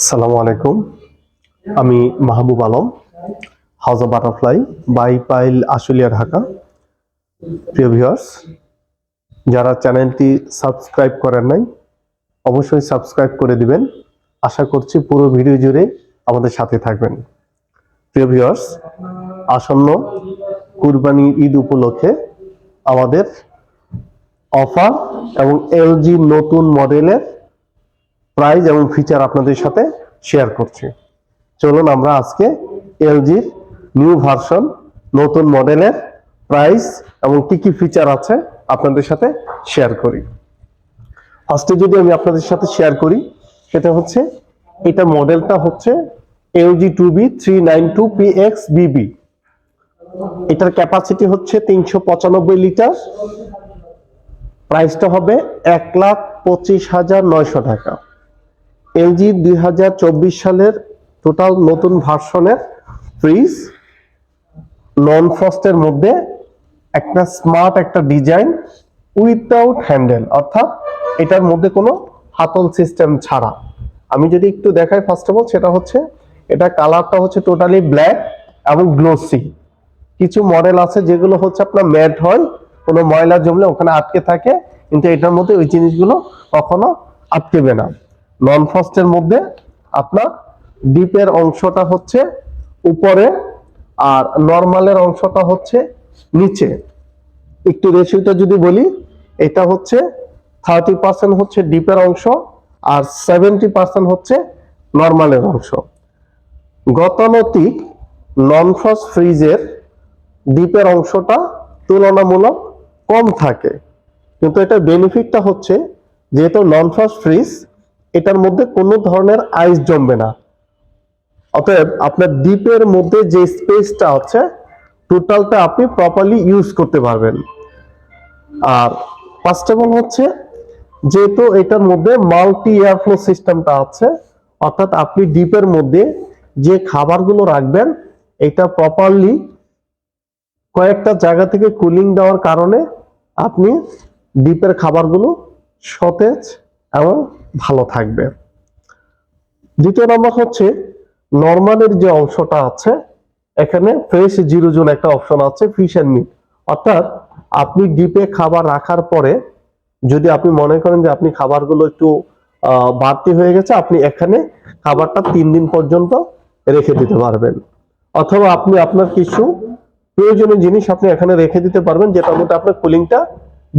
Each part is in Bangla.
আসসালামু আলাইকুম। আমি Mahbub Alam house of butterfly Baipail Ashulia Dhaka প্রিয় ভিউয়ার্স যারা চ্যানেলটি সাবস্ক্রাইব করেন নাই, অবশ্যই সাবস্ক্রাইব করে দিবেন। আশা করছি পুরো ভিডিও জুড়ে আমাদের সাথে থাকবেন। প্রিয় ভিউয়ার্স আসন্ন কুরবানি ঈদ উপলক্ষে আমাদের অফার এবং এলজি নতুন মডেলের প্রাইস এবং ফিচার আপনাদের সাথে শেয়ার করছি। চলুন আমরা আজকে এলজির নিউ ভার্সন নতুন মডেলের প্রাইস এবং কি কি ফিচার আছে আপনাদের সাথে শেয়ার করি। ফার্স্টে যদি আমি আপনাদের সাথে শেয়ার করি, সেটা হচ্ছে এটা মডেলটা হচ্ছে LG two B three nine two P X BB এটার ক্যাপাসিটি হচ্ছে তিনশো পঁচানব্বই লিটার প্রাইসটা হবে এক লাখ পঁচিশ হাজার নয়শো টাকা। এলজি দুই হাজার চব্বিশ সালের টোটাল নতুন ভার্সনের ফ্রিজ নন ফ্রস্টের মধ্যে একটা স্মার্ট একটা ডিজাইন উইথাউট হ্যান্ডেল অর্থাৎ এটার মধ্যে কোনো হাতল সিস্টেম ছাড়া। আমি যদি একটু দেখাই ফার্স্ট অফ অল সেটা হচ্ছে এটা কালারটা হচ্ছে টোটালি ব্ল্যাক এবং গ্লোসি কিছু মডেল আছে যেগুলো হচ্ছে আপনার ম্যাট হয়, কোনো ময়লা জমলে ওখানে আটকে থাকে, কিন্তু এটার মধ্যে ওই জিনিসগুলো কখনো আটকেবে না। নন ফ্রস্টের মধ্যে আপনার ডিপের অংশটা হচ্ছে উপরে আর নর্মালের অংশটা হচ্ছে নিচে। একটু রেশিওটা যদি বলি, এটা হচ্ছে থার্টি পার্সেন্ট হচ্ছে ডিপের অংশ আর সেভেন্টি পার্সেন্ট হচ্ছে নর্মালের অংশ। গতানুতিক নন ফ্রস্ট ফ্রিজের ডিপের অংশটা তুলনামূলক কম থাকে। কিন্তু এটার বেনিফিটটা হচ্ছে যেহেতু নন ফ্রিজ এটার মধ্যে কোনো ধরনের আইস জমবে না। অতএব আপনার ডিপের মধ্যে যে স্পেসটা আছে টোটালটা আপনি প্রপারলি ইউজ করতে পারবেন। আর ফার্স্ট অফ অল হচ্ছে, যেহেতু এটার মধ্যে মাল্টি এয়ারফ্লো সিস্টেমটা আছে, অর্থাৎ আপনি ডিপের মধ্যে যে খাবারগুলো রাখবেন, এটা প্রপারলি কয়েকটা জায়গা থেকে কুলিং দেওয়ার কারণে আপনি ডিপের খাবারগুলো সতেজ এবং ভালো থাকবে। দ্বিতীয় নম্বর হচ্ছে নর্মালের যে অংশটা আছে, এখানে ফ্রেশ জিরো জোন একটা অপশন আছে ফিশ অ্যান্ড মিট অর্থাৎ আপনি ডিপে খাবার রাখার পরে, যদি আপনি মনে করেন যে আপনি খাবারগুলো একটু বাড়তি হয়ে গেছে, আপনি এখানে খাবারটা তিন দিন পর্যন্ত রেখে দিতে পারবেন। অথবা আপনি আপনার কিছু প্রয়োজনীয় জিনিস আপনি এখানে রেখে দিতে পারবেন, যেটার মধ্যে আপনার কুলিংটা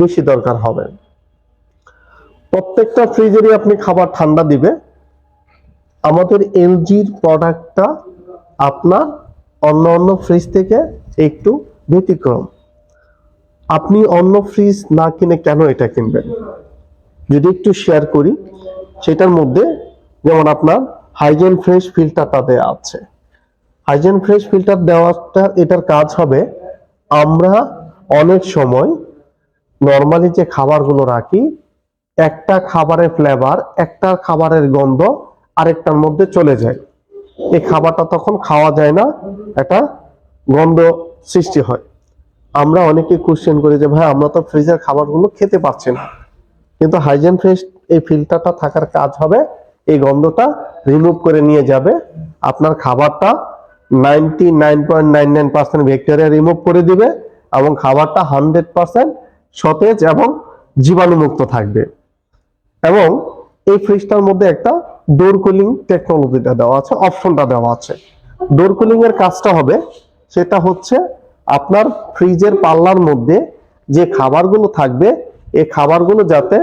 বেশি দরকার হবে। প্রত্যেকটা ফ্রিজেরই আপনি খাবার ঠান্ডা দিবে। আমাদের এলজির প্রোডাক্টটা আপনার অন্য অন্য ফ্রিজ থেকে একটু ব্যতিক্রম। আপনি অন্য ফ্রিজ না কিনে কেন এটা কিনবেন? যদি একটু শেয়ার করি, সেটার মধ্যে যেমন আপনার হাইজেন ফ্রেশ ফিল্টারটা দেওয়া আছে। হাইজেন ফ্রেশ ফিল্টার দেওয়াটা, এটার কাজ হবে আমরা অনেক সময় নর্মালি যে খাবারগুলো রাখি একটা খাবারের ফ্লেভার একটা খাবারের গন্ধ আরেকটার মধ্যে চলে যায়। এই খাবারটা তখন খাওয়া যায় না, একটা গন্ধ সৃষ্টি হয়। আমরা অনেকে কোশ্চেন করি যে, ভাই, আমরা তো ফ্রিজের খাবারগুলো খেতে পারছি না। কিন্তু হাইজেন ফ্রেশ এই ফিল্টারটা থাকার কাজ হবে, এই গন্ধটা রিমুভ করে নিয়ে যাবে। আপনার খাবারটা ninety nine point nine nine percent bacteria remove করে দিবে এবং খাবারটা হান্ড্রেড পার্সেন্ট সতেজ এবং জীবাণুমুক্ত থাকবে। এবং এই ফ্রিজটার মধ্যে একটা ডোর কুলিং টেকনোলজিটা দেওয়া আছে অপশনটা দেওয়া আছে। ডোর কুলিং এর কাজটা হবে, সেটা হচ্ছে আপনার ফ্রিজের পাল্লার মধ্যে যে খাবারগুলো থাকবে, এই খাবারগুলো যাতে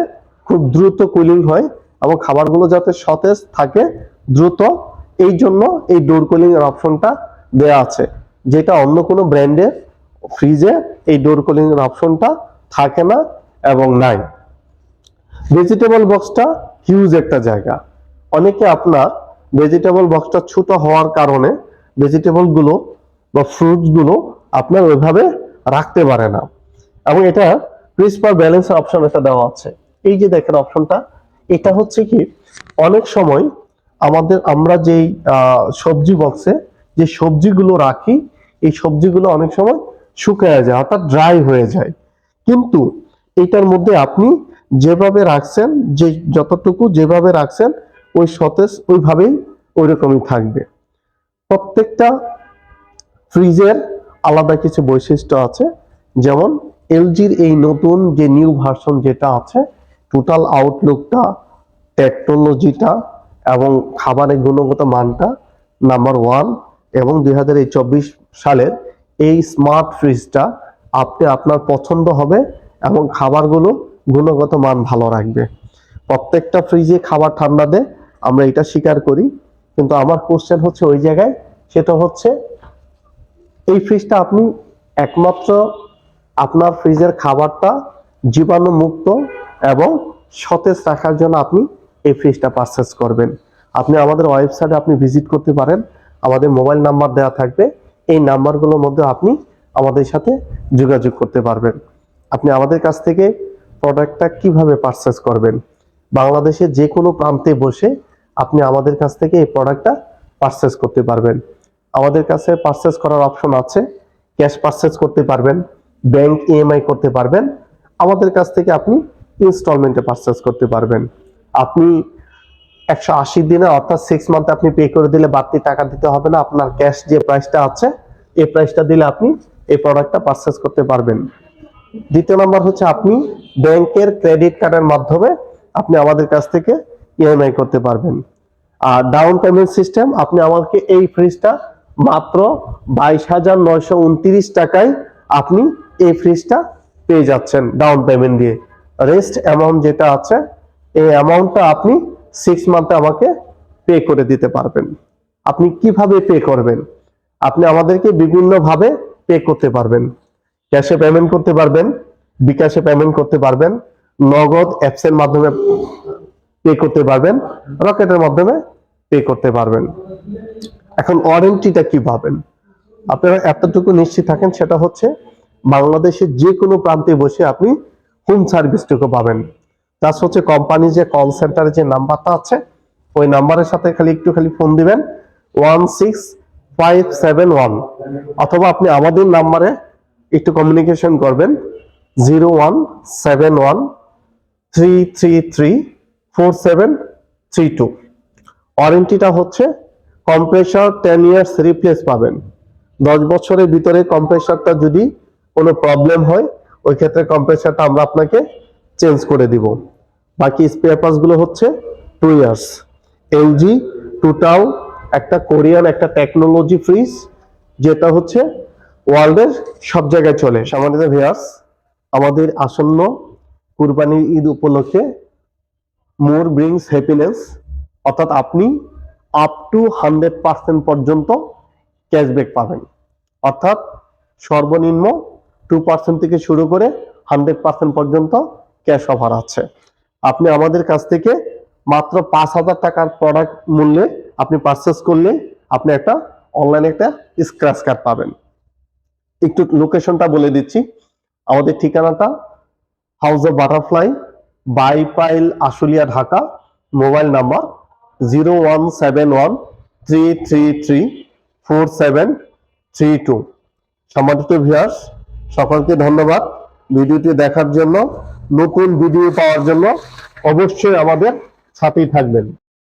খুব দ্রুত কুলিং হয় এবং খাবারগুলো যাতে সতেজ থাকে দ্রুত, এই জন্য এই ডোর কুলিং এর অপশনটা দেওয়া আছে। যেটা অন্য কোনো ব্র্যান্ডের ফ্রিজে এই ডোর কুলিং এর অপশনটা থাকে না এবং নাই। ভেজিটেবল বক্সটা হিউজ একটা জায়গা। অনেকে আপনার ভেজিটেবল বক্সটা ছোট হওয়ার কারণে ভেজিটেবলগুলো বা ফ্রুটসগুলো আপনার ওইভাবে রাখতে পারে না। এবং এটা ক্রিসপার ব্যালেন্স অপশন এটা দেওয়া আছে। এই যে দেখেন অপশনটা এটা হচ্ছে কি, অনেক সময় আমাদের, আমরা যেই সবজি বক্সে যে সবজিগুলো রাখি, এই সবজিগুলো অনেক সময় শুকিয়ে যায় অর্থাৎ ড্রাই হয়ে যায়। কিন্তু এটার মধ্যে আপনি যেভাবে রাখছেন, যে যতটুকু যেভাবে রাখছেন, ওই সতেজ ওইভাবেই ওই রকমই থাকবে। প্রত্যেকটা ফ্রিজের আলাদা কিছু বৈশিষ্ট্য আছে, যেমন এলজির এই নতুন যে নিউ ভার্সন যেটা আছে টোটাল আউটলুকটা টেকনোলজিটা এবং খাবারের গুণগত মানটা নাম্বার ওয়ান এবং দুই সালের এই স্মার্ট ফ্রিজটা আপনি আপনার পছন্দ হবে এবং খাবারগুলো গুণগত মান ভালো রাখবে। প্রত্যেকটা ফ্রিজে খাবার ঠান্ডা দেয় আমরা এটা স্বীকার করি। কিন্তু আমার কোশ্চেন হচ্ছে ওই জায়গায়, সেটা হচ্ছে এই ফ্রিজটা আপনি একমাত্র আপনার ফ্রিজের খাবারটা জীবাণু মুক্ত এবং সতেজ রাখার জন্য আপনি এই ফ্রিজটা পারচেস করবেন। আপনি আমাদের ওয়েবসাইটে আপনি ভিজিট করতে পারেন। আমাদের মোবাইল নাম্বার দেওয়া থাকবে। এই নাম্বারগুলোর মধ্যে আপনি আমাদের সাথে যোগাযোগ করতে পারবেন। আপনি আমাদের কাছ থেকে প্রোডাক্টটা কীভাবে পারচেস করবেন? বাংলাদেশের যে কোনো প্রান্তে বসে আপনি আমাদের কাছ থেকে এই প্রোডাক্টটা পারচেস করতে পারবেন। আমাদের কাছে পারচেস করার অপশন আছে ক্যাশ পারচেস করতে পারবেন ব্যাংক ইএমআই করতে পারবেন, আমাদের কাছ থেকে আপনি ইনস্টলমেন্টে পারচেস করতে পারবেন। আপনি একশো আশি দিনে অর্থাৎ সিক্স মান্থে আপনি পে করে দিলে বাড়তি টাকা দিতে হবে না, আপনার ক্যাশ যে প্রাইসটা আছে, এই প্রাইসটা দিলে আপনি এই প্রোডাক্টটা পারচেস করতে পারবেন। দ্বিতীয় নাম্বার হচ্ছে আপনি ব্যাংকের ক্রেডিট কার্ডের মাধ্যমে আপনি আমাদের কাছ থেকে ইএমআই করতে পারবেন। আর ডাউন পেমেন্ট সিস্টেম, আপনি আমাকে এই ফ্রিজটা মাত্র বাইশ হাজার নয়শো উনত্রিশ টাকায় আপনি এই ফ্রিজটা পেয়ে যাচ্ছেন ডাউন পেমেন্ট দিয়ে। রেস্ট অ্যামাউন্ট যেটা আছে, এই অ্যামাউন্টটা আপনি সিক্স মান্থে আমাকে পে করে দিতে পারবেন। আপনি কীভাবে পে করবেন? আপনি আমাদেরকে বিভিন্নভাবে পে করতে পারবেন। ক্যাশে পেমেন্ট করতে পারবেন, বিকাশে পেমেন্ট করতে পারবেন, নগদ অ্যাপসের মাধ্যমে পে করতে পারবেন, রকেটের মাধ্যমে পে করতে পারবেন। এখন ওয়ারেন্টিটা কি পাবেন? আপনারা এতটুকু নিশ্চিত থাকেন, সেটা হচ্ছে বাংলাদেশের যে কোনো প্রান্তে বসে আপনি হোম সার্ভিসটুকু পাবেন। প্লাস হচ্ছে কোম্পানি যে কল সেন্টারে যে নাম্বারটা আছে, ওই নাম্বারের সাথে খালি একটু খালি ফোন দিবেন one six five seven one অথবা আপনি আমাদের নাম্বারে একটু কমিউনিকেশন করবেন। Zero one seven one three three three four seven three two ওয়ারেন্টিটা হচ্ছে কম্প্রেসার টেন ইয়ার্স রিপ্লেস পাবেন। দশ বছরের ভিতরে কম্প্রেসারটা যদি কোনো প্রবলেম হয়, ওই ক্ষেত্রে কম্প্রেসারটা আমরা আপনাকে চেঞ্জ করে দিব। বাকি স্পেয়ার পার্টসগুলো হচ্ছে টু ইয়ার্স এলজি টোটাল একটা কোরিয়ান একটা টেকনোলজি ফ্রিজ যেটা হচ্ছে ওয়ার্ল্ডের সব জায়গায় চলে। সম্মানিত ভিয়ার্স আমাদের আসন্ন কুরবানির ঈদ উপলক্ষে মোর ব্রিংস হ্যাপিনেস অর্থাৎ আপনি আপ টু হান্ড্রেড পার্সেন্ট পর্যন্ত ক্যাশব্যাক পাবেন। অর্থাৎ সর্বনিম্ন টু পার্সেন্ট থেকে শুরু করে হান্ড্রেড পার্সেন্ট পর্যন্ত ক্যাশ অফার আছে। আপনি আমাদের কাছ থেকে মাত্র পাঁচ হাজার টাকার প্রোডাক্ট মূল্যে আপনি পারচেস করলে আপনি একটা অনলাইনে একটা স্ক্র্যাচ কার্ড পাবেন। একটু লোকেশনটা বলে দিচ্ছি। আমাদের ঠিকানাটা house of butterfly Baipail Ashulia, Dhaka. Mobile number zero one seven one three three three four seven three two সম্মানিত সকলকে ধন্যবাদ ভিডিওটি দেখার জন্য। নতুন ভিডিও পাওয়ার জন্য অবশ্যই আমাদের সাথেই থাকবেন।